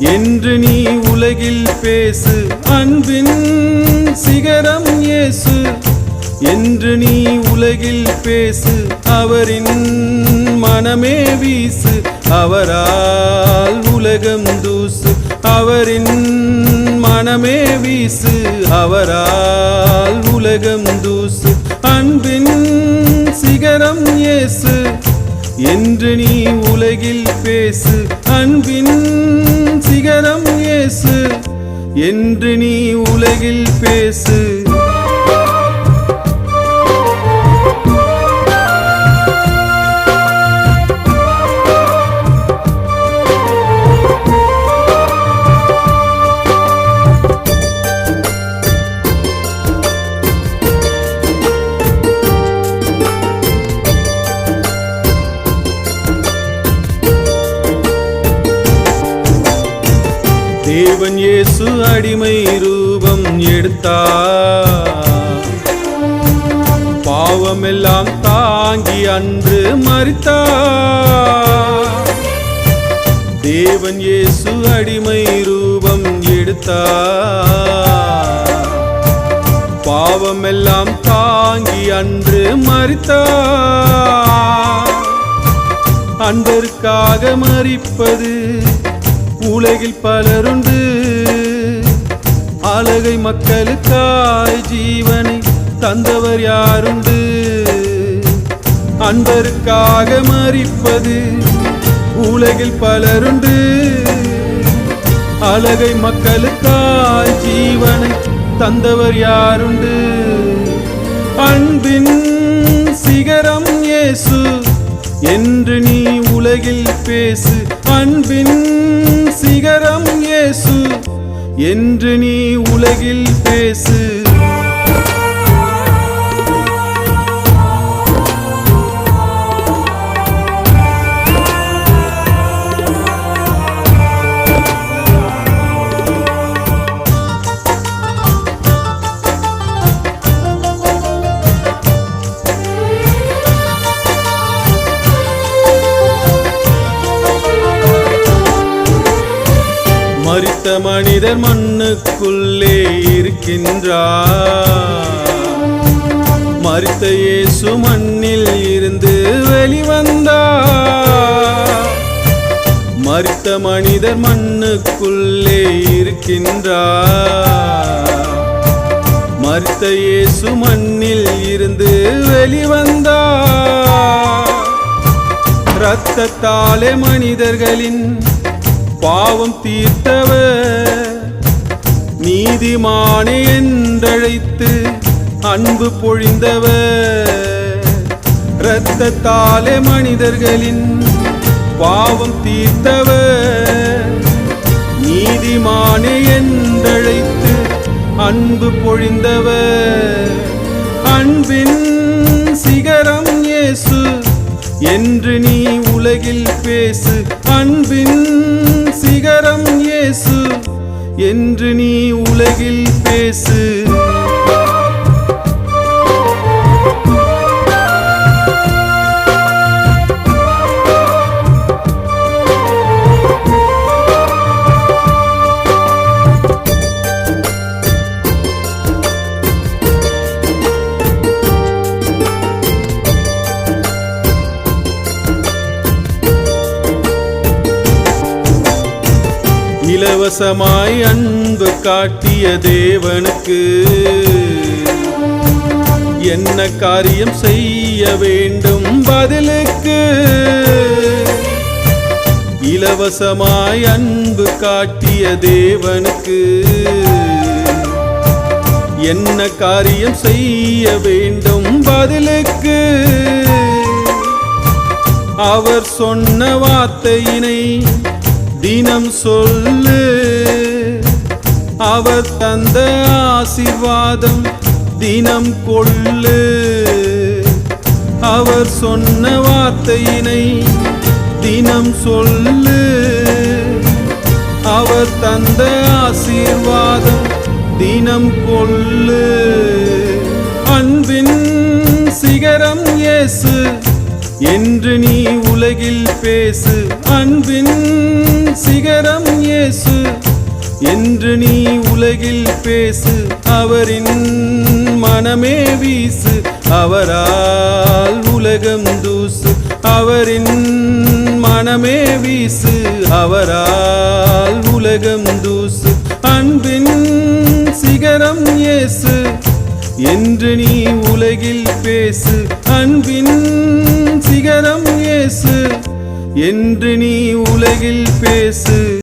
என்று நீ உலகில் பேசு அன்பின் சிகரம் இயேசு என்று நீ உலகில் பேசு அவரின் மனமே வீசு. அவரால் உலகம் தூசு அவரின் மனமே வீசு. அவரால் உலகம் தூசு அன்பின் சிகரம் இயேசு என்று நீ உலகில் பேசு அன்பின் சிகரம் இயேசு என்று நீ உலகில் பேசு. தேவன் இயேசு அடிமை ரூபம் எடுத்தார் பாவமெல்லாம் தாங்கி அன்று மறித்தார் தேவன் இயேசு அடிமை ரூபம் எடுத்தார் பாவமெல்லாம் தாங்கி அன்று மறித்தார் அன்பருக்காக மறிப்பது உலகில் பலருண்டு. அழகை மக்களுக்காய் ஜீவனை தந்தவர் யாருண்டு? அன்பருக்காக மறிப்பது உலகில் பலருண்டு. அழகை மக்களுக்காய் ஜீவனை தந்தவர் யாருண்டு? அன்பின் சிகரம் இயேசு என்று நீ உலகில் பேசு. அன்பின் சிகரம் இயேசு என்று நீ உலகில் பேசு. மறித்த மனிதர் மண்ணுக்குள்ளே இருக்கின்றார். மறித்த இயேசு மண்ணில் இருந்து வெளிவந்தார். மறித்த மனிதர் மண்ணுக்குள்ளே இருக்கின்றார். மறித்த இயேசு மண்ணில் இருந்து வெளிவந்தார். இரத்தத்தாலே மனிதர்களின் பாவம் தீர்த்தவர் நீதிமானே என்றழைத்து அன்பு பொழிந்தவர் இரத்தத்தாலே மனிதர்களின் பாவம் தீர்த்தவர் நீதிமானே என்றழைத்து அன்பு பொழிந்தவர் அன்பின் சிகரம் இயேசு என்று நீ உலகில் பேசு. அன்பின் என்று நீ உலகில் பேசு. இலவசமாய் அன்பு காட்டிய தேவனுக்கு. என்ன காரியம் செய்ய வேண்டும் பதிலுக்கு. இலவசமாய் அன்பு காட்டிய தேவனுக்கு. என்ன காரியம் செய்ய வேண்டும் பதிலுக்கு. அவர் சொன்ன வார்த்தையினை தினம் சொல்லு. அவர் தந்த ஆசீர்வாதம் தினம் கொள்ளு. அவர் சொன்ன வார்த்தையினை தினம் சொல்லு. அவர் தந்த ஆசீர்வாதம் தினம் கொள்ளு. அன்பின் சிகரம் இயேசு என்று நீ உலகில் பேசு. அன்பின் சிகரம் இயேசு என்று நீ உலகில் பேசு அவரின் மனமே வீசு அவரால் உலகம் தூசு அவரின் மனமே வீசு அவரால் உலகம் தூசு. அன்பின் சிகரம் இயேசு என்று நீ உலகில் பேசு அன்பின் சிகரம் இயேசு என்று நீ உலகில் பேசு.